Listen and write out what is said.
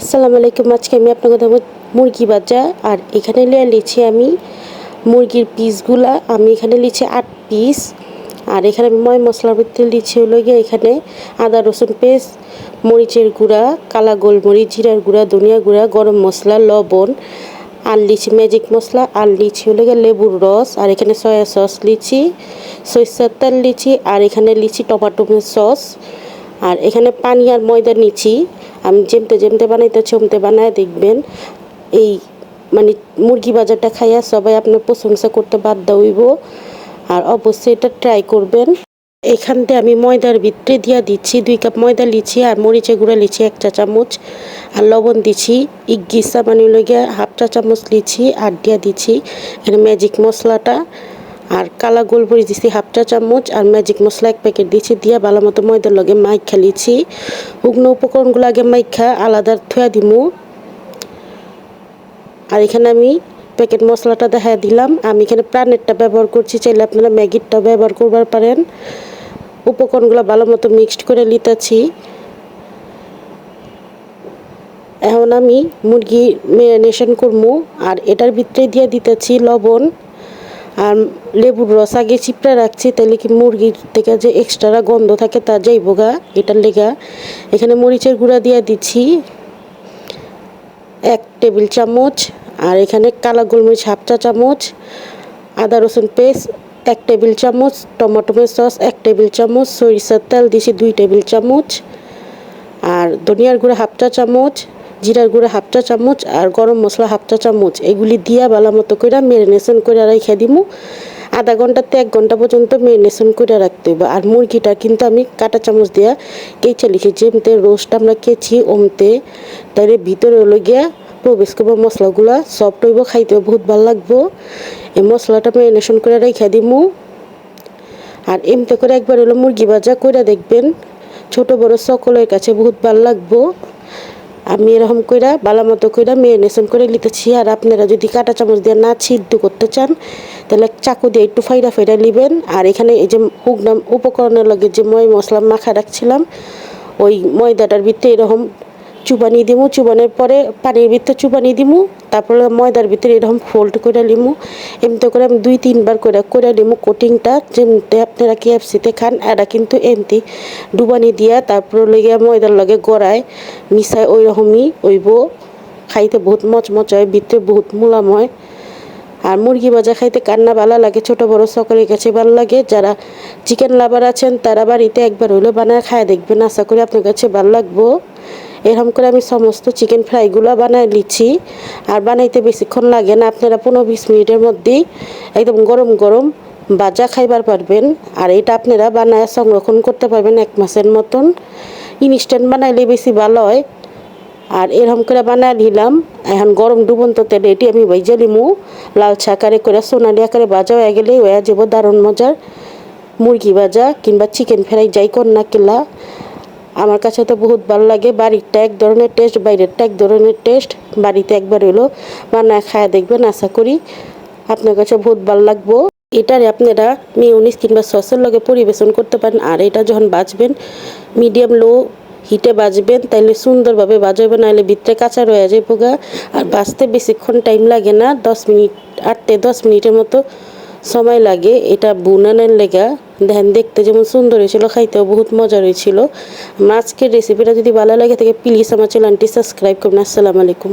আসসালামু আলাইকুম। আজকে আমি আপনাকে দেবো মুরগি বাজা আর এখানে লিছি আমি মুরগির পিসগুলা, আমি এখানে লিছি আট পিস। আর এখানে আমি ময় মশলার ভিতরে লিছি হলো গিয়ে এখানে আদা, রসুন পেস্ট, মরিচের গুঁড়া, কালা গোলমরিচ, জিরার গুঁড়া, ধনিয়া গুঁড়া, গরম মশলা, লবণ, আর লিচি ম্যাজিক মশলা, আর লিচি হলো গিয়ে লেবুর রস। আর এখানে সয়া সস লিচি, সরিষার তেল লিচি, আর এখানে লিচি টমাটো সস আর এখানে পানি আর ময়দা নিচ্ছি আমি যেমতে যেমতে বানাইতে চমতে বানায় দেখবেন। এই মানে মুরগি বাজারটা খাইয়া সবাই আপনার প্রশংসা করতে বাধ্য হইব। আর অবশ্যই এটা ট্রাই করবেন। এখান থেকে আমি ময়দার ভিতরে দিয়া দিচ্ছি, দুই কাপ ময়দা লিছি আর মরিচে গুঁড়া লিছি এক চা চামচ। আর লবণ দিছি ইগিসা মানে লইয়া হাফ চা চামচ লিছি আর দিয়া দিচ্ছি এখানে ম্যাজিক মশলাটা। আর কালা গোলমরিচ দিছি হাফ চা চামচ আর ম্যাজিক মশলা এক প্যাকেট দিয়েছি দিয়ে ভালো মতো ময়দার লগে মাইখা লিছি। উগ্ন উপকরণগুলো আগে মাইখা, আলাদা থুয়া দিমু। আর এখানে আমি প্যাকেট মশলাটা দেখা দিলাম। আমি এখানে প্রাণেরটা ব্যবহার করছি, চাইলে আপনারা ম্যাগিরটা ব্যবহার করবার পারেন। উপকরণগুলো ভালো মতো মিক্সড করে নিতেছি। এখন আমি মুরগি ম্যারিনেশন করব আর এটার ভিতরে দিয়ে দিতেছি লবণ। আর লেবুর রস আগে চিপড়া রাখছি, তাহলে কি মুরগির থেকে যে এক্সট্রা গন্ধ থাকে তা যাইব গা, এটার লেগা। এখানে মরিচের গুঁড়া দিয়ে দিচ্ছি, এক টেবিল চামচ, আর এখানে কালা গোলমরিচ হাফ চা চামচ, আদা রসুন পেস্ট এক টেবিল চামচ, টমেটো সস এক টেবিল চামচ, সরিষার তেল দিয়েছি দুই টেবিল চামচ, আর ধনিয়ার গুঁড়া হাফ চা চামচ জিরার গুঁড়া হাফ চা চামচ আর গরম মশলা হাফ চা চামচ। এগুলি দিয়া ভালো মতো করে ম্যারিনেশন করে রেখে দিমু। আধা ঘন্টাতে এক ঘণ্টা পর্যন্ত ম্যারিনেশন করে রাখতে হবে আর মুরগিটা কিন্তু আমি কাটা চামচ দিয়া কেচে লিখি যেমতে রোস্ট আমরা কেছি ওমতে তাইলে ভিতরে হলো গিয়া প্রবেশ করব। মশলাগুলা সফট হইব খাইতে বহুত ভালো লাগবো। এই মশলাটা ম্যারিনেশন করে রেখে দিমু। আর এমতে করে একবার হলো মুরগি ভাজা করে দেখবেন, ছোট বড় সকলের কাছে বহুত ভালো লাগবো। আমি এরকম কইরা, বালা মতো কইরা মেরিনেশন করে নিতেছি। আর আপনারা যদি কাটা চামচ দিয়ে না সিদ্ধ করতে চান, তাহলে চাকু দিয়ে একটু ফাইরা ফাইরা নেবেন। আর এখানে এই যে হুগনাম উপকরণের লগে যে ময় মশলা মাখা রাখছিলাম, ওই ময়দাটার ভিতরে এরকম চুবানি দিমু, চুবানোর পরে পানির ভিতরে চুবানি দিমু, তারপরে ময়দার ভিতরে এরকম ফোল্ড করে নিমু। এমনি করে আমি দুই, তিনবার করে করে নিমু কোটিংটা যেমনি আপনারা কেএফসিতে খান এটা কিন্তু এমতি ডুবানি দিয়া তারপরে লেগে ময়দার লগে গড়ায়, মিশায় ওই রকমই ওইব। খাইতে বহুত মচমচ হয়, ভিতরে বহুত মুলাম হয়। আর মুরগি ভাজা খাইতে কান্না ভালো লাগে, ছোট বড় সকলের কাছে ভালো লাগে। যারা চিকেন লাভার আছেন, তারা বাড়িতে একবার হইলেও বানায় খায়, দেখবেন, আশা করি আপনার কাছে ভালো লাগবো। এরকম করে আমি সমস্ত চিকেন ফ্রাইগুলো বানাই নিচ্ছি। আর বানাইতে বেশিক্ষণ লাগে না, আপনারা পনেরো বিশ মিনিটের মধ্যেই একদম গরম গরম বাজা খাইবার পারবেন। আর এটা আপনারা বানায় সংরক্ষণ করতে পারবেন এক মাসের মতন। ইনস্ট্যান্ট বানাইলে বেশি ভালো হয়। আর এরকম করে বানায় নিলাম। এখন গরম ডুবন্ত তেলে এটি আমি ভাইজা লিমু লাল ছাকারে করে, সোনালি আকারে বাজা হয়ে গেলে হয়ে যাব দারুণ মজার মুরগি ভাজা কিংবা চিকেন ফ্রাই যাই না কিলা। আমার কাছে তো বহুত ভালো লাগে, বাড়িরটা এক ধরনের টেস্ট বাইরেরটা এক ধরনের টেস্ট বাড়িতে একবার হলো বানায় খায় দেখবেন, আশা করি আপনার কাছে বহুত ভালো লাগবো। এটারে আপনারা মিউনিস কিংবা সসের লগে পরিবেশন করতে পারেন, আর এটা যখন বাজবেন মিডিয়াম লো হিটে বাজবেন, তাইলে সুন্দরভাবে বাজাবে নাহলে ভিতরে কাঁচা রয়ে যায় পোগা। আর বাজতে বেশিক্ষণ টাইম লাগে না, দশ মিনিট আটতে দশ মিনিটের মতো সময় লাগে, এটা বুনানের লেগা। ধ্যান দেখতে যেমন সুন্দর হয়েছিল, খাইতেও বহুত মজা হয়েছিল। আজকের রেসিপিটা যদি ভালো লাগে তাকে প্লিজ আমার চ্যানেলটি সাবস্ক্রাইব করুন আসসালামু আলাইকুম।